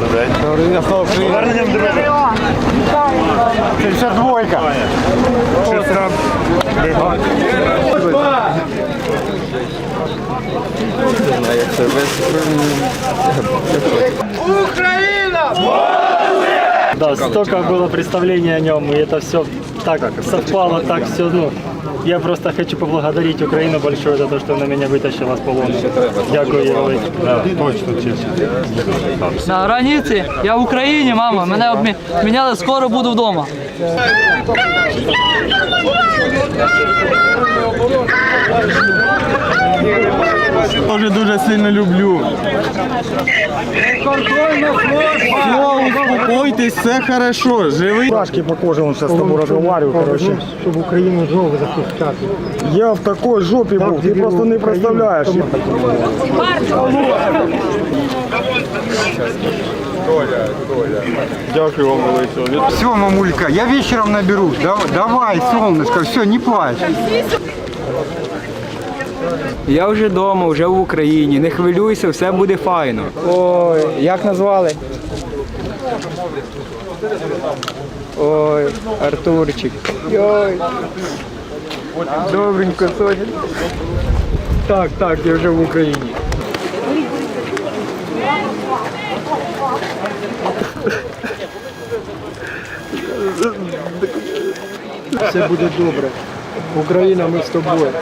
Добрий день. Добрий день, Украина! Да, столько было представлений о нем, и это все так совпало, так все, ну, я просто хочу поблагодарить Украину большое за то, что она меня вытащила с полона. Дякую, їй велике. Да, точно, чесно. На границі. Я в Україні, мама. Мене обміняли, скоро буду вдома Тоже дуже сильно люблю. Все, успокойтесь, все хорошо. Живий. Пашки по коже, он сейчас с тобой разговаривал, короче. Чтобы Украину жопу запускать. Я в такой жопе был, ты просто не представляешь. Дякую вам велике. Все, мамулька, я вечером наберу. Да- Давай, солнышко, все, не плачь. Я вже вдома, вже в Україні. Не хвилюйся, все буде файно. Ой, як назвали? Ой, Артурчик. Ой. Добренько, Соня. Так, так, я вже в Україні. Все буде добре. Україна, ми з тобою.